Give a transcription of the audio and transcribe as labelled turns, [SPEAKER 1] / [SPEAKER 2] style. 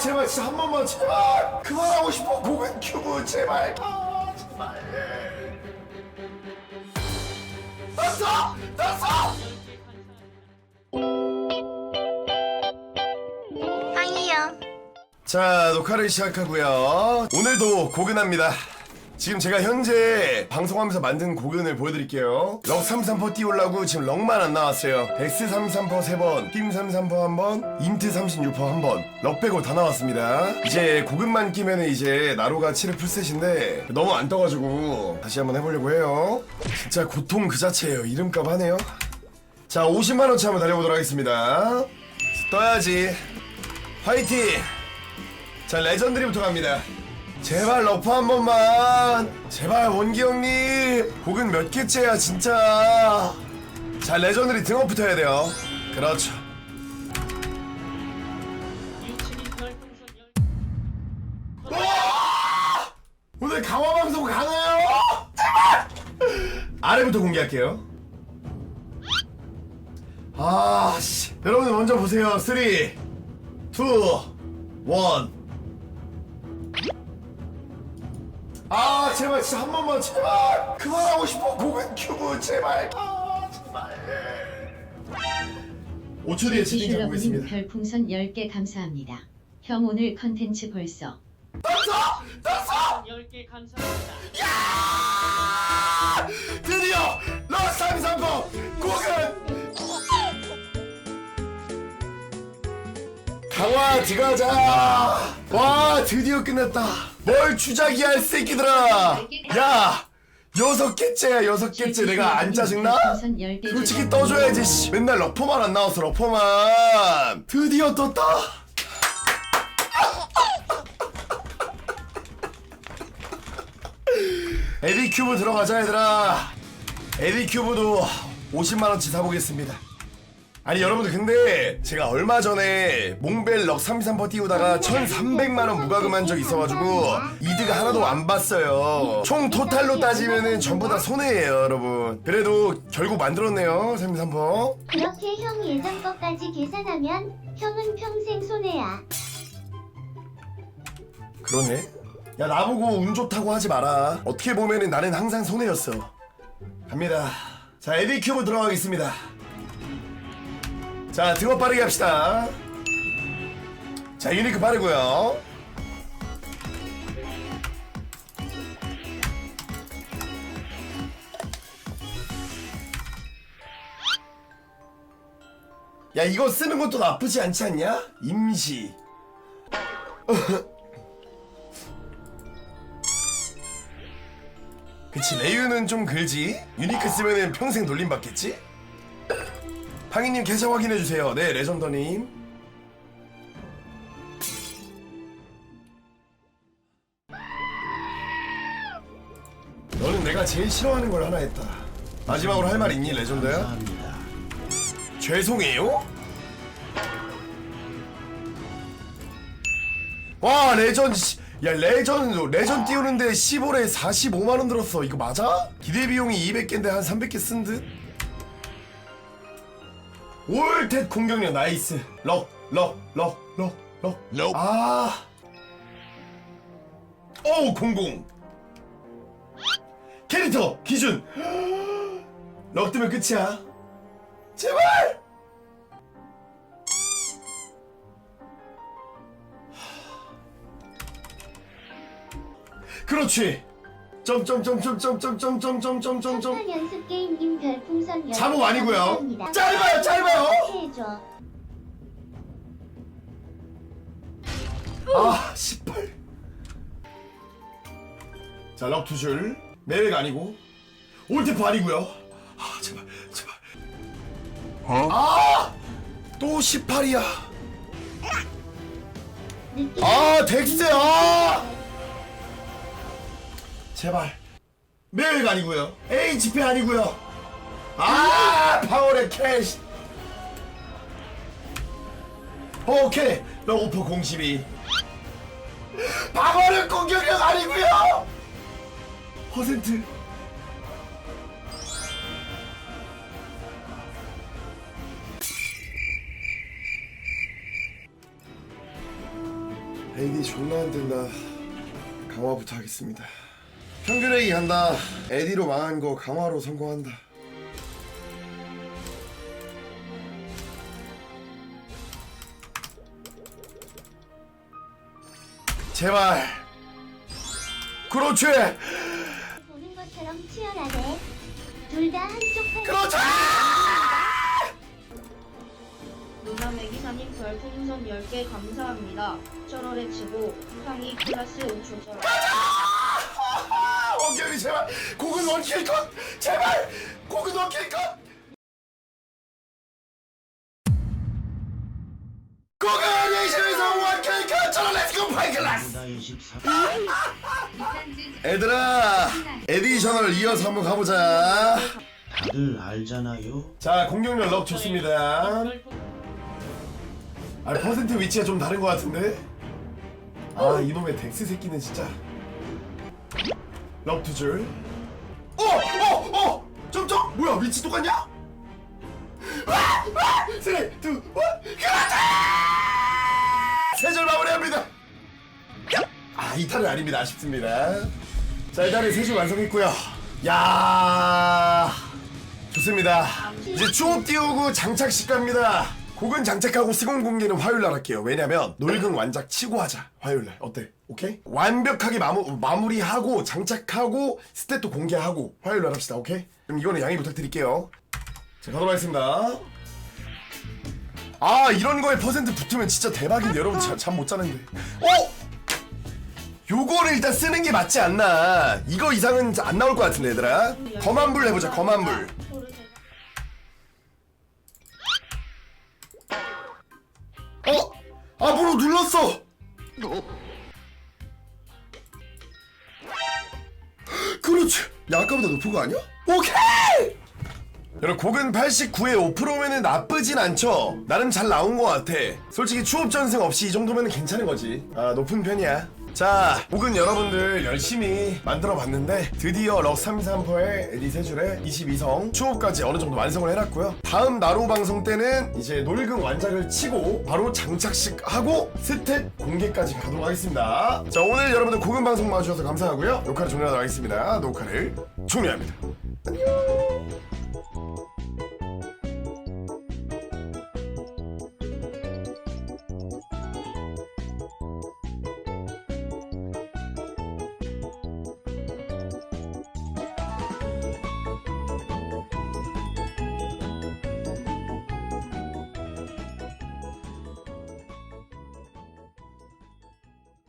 [SPEAKER 1] 제발 진짜 한 번만 제발. 그만하고 싶어. 고근 큐브 제발. 아 제발 났어 났어
[SPEAKER 2] 아니요.
[SPEAKER 1] 자 녹화를 시작하고요. 오늘도 고근합니다 지금 제가 현재 방송하면서 만든 고근을 보여드릴게요. 럭 33퍼 띄우려고 지금 럭만 안 나왔어요. 엑스 33퍼 3번 킴 33퍼 1번 인트 36퍼 1번. 럭 빼고 다 나왔습니다. 이제 고근만 끼면 이제 나로가 7을 풀셋인데 너무 안 떠가지고 다시 한번 해보려고 해요. 진짜 고통 그 자체예요. 이름값 하네요. 자 50만원치 한번 달려보도록 하겠습니다. 떠야지. 화이팅! 자 레전드리부터 갑니다 제발 러프 한 번만. 제발 원기 형님. 곡은 몇 개째야 진짜. 자 레전드리 등업부터 해야 돼요. 그렇죠! 오늘 강화 방송 가나요? 제발! 아래부터 공개할게요. 아씨. 여러분들 먼저 보세요. 3 2 1 아 제발 진짜 한 번만 제발 그만하고 싶어 고근 큐브 제발 아 제발 5초 뒤에 채팅 잡고
[SPEAKER 3] 시슈러브님
[SPEAKER 1] 있습니다
[SPEAKER 3] 별풍선 10개 감사합니다. 형 오늘 컨텐츠 벌써
[SPEAKER 1] 땄어! 땄어!
[SPEAKER 4] 10개 감사합니다.
[SPEAKER 1] 야! 드디어 러스 330 고근 강화 들어가자 와 드디어 끝났다 뭘 주작이야 이 새끼들아 야 여섯 개째야 여섯 개째 내가 안 짜증나?
[SPEAKER 3] 별풍선 10개
[SPEAKER 1] 솔직히. 떠줘야지 씨. 맨날 러퍼만 안 나와서 러퍼만 드디어 떴다 에디 큐브 들어가자 얘들아 에디 큐브도 50만원치 사보겠습니다 아니 여러분들 근데 제가 얼마 전에 몽벨 럭 33퍼 띄우다가 1300만원 무과금한 적 있어가지고 이득 하나도 안 봤어요. 총 토탈로 따지면은 전부 다 손해예요 여러분. 그래도 결국 만들었네요 33퍼
[SPEAKER 2] 그렇게 형 예전 것까지 계산하면 형은 평생 손해야.
[SPEAKER 1] 그러네. 야 나보고 운 좋다고 하지 마라. 어떻게 보면은 나는 항상 손해였어. 갑니다. 자 에디 큐브 들어가겠습니다 자 등업 빠르게 합시다 자 유니크 빠르고요 야 이거 쓰는 것도 나쁘지 않지 않냐? 임시 그치 레유는 좀 글지 유니크 쓰면은 평생 놀림 받겠지? 팡이님 계좌 확인해 주세요 네 레전더님 너는 내가 제일 싫어하는 걸 하나 했다 마지막으로 할 말 있니 레전더야? 죄송해요? 와 레전 씨. 야 레전 레전 띄우는데 10월에 45만 원 들었어 이거 맞아? 기대 비용이 200개인데 한 300개 쓴 듯? 올댓 공격력 나이스. 럭럭럭럭럭럭 아. 어우 공공. 캐릭터 기준. 럭 뜨면 끝이야. 제발! 그렇지. 점점점점점점점점점점점
[SPEAKER 2] 첫 연습 게임님 별풍선 10개
[SPEAKER 1] 잠옷 아니고요. 짧아요, 짧아요. 아, 18. 자, 럭두 줄. 매획 아니고. 올테프 아니고요. 아, 제발, 제발. 아! 또 18이야.
[SPEAKER 2] 늦게
[SPEAKER 1] 아, 덱스, 아! 제발. 매획 아니고요. HP 아니고요. 아, 파워레 캐시. 오케이. 러오퍼 02. 방어력 공격력 아니고요. 퍼센트. AD 존나 안 된다. 강화부터 하겠습니다. 평균회의 한다. AD로 망한 거 강화로 성공한다. 제발. 그렇지.
[SPEAKER 2] 보는 것처럼 치열하네. 둘 다 한쪽 팔.
[SPEAKER 1] 그렇지.
[SPEAKER 4] 누나 매기사님 별풍선 10개 감사합니다. 쩔어레 치고 상위 클래스 5초 쩔어.
[SPEAKER 1] 제발 곡은 원킬 컷! 제발 곡은 원킬 컷! 곡은 예심에서 원킬 컷! 저런 렛츠고 파이클라스 얘들아 에디셔널 이어서 한번 가보자.
[SPEAKER 5] 다들 알잖아요.
[SPEAKER 1] 자 공격력 럭 좋습니다. 아 퍼센트 위치가 좀 다른 것 같은데? 아 이놈의 덱스 새끼는 진짜 럭 두줄 어! 어! 어! 점점 뭐야 위치 똑같냐? 와! 와! 쓰리 투 원! 그렇지! 세줄 마무리합니다 아 이탈은 아닙니다 아쉽습니다 자 일단은 세줄 완성했고요 야 좋습니다. 이제 추업 띄우고 장착식 갑니다. 곡은 장착하고 시공 공개는 화요일 날 할게요. 왜냐면 놀금 완작 치고 하자. 화요일 날 어때? 오케이? 완벽하게 마무, 마무리하고 장착하고 스탯도 공개하고 화요일 날 합시다. 오케이? 그럼 이거는 양해 부탁드릴게요. 자 가도록 하겠습니다. 아 이런 거에 퍼센트 붙으면 진짜 대박인데 여러분 잠 못 자는데. 어? 요거를 일단 쓰는 게 맞지 않나. 이거 이상은 안 나올 것 같은데 얘들아. 검한불 해보자 검한불. 그렇지. 야 아까보다 높은 거 아니야? 오케이. 여러분 곡은 89에 5%면은 나쁘진 않죠. 나름 잘 나온 것 같아. 솔직히 추업 전생 없이 이 정도면 괜찮은 거지. 아 높은 편이야. 자, 곡은 여러분들 열심히 만들어 봤는데 드디어 럭 334의 에디 세 줄에 22성 추업까지 어느 정도 완성을 해놨고요. 다음 나로 방송 때는 이제 놀금 완작을 치고 바로 장착식 하고 스탯 공개까지 가도록 하겠습니다. 자, 오늘 여러분들 고금 방송 봐주셔서 감사하고요. 녹화를 종료하도록 하겠습니다. 녹화를 종료합니다. 안녕.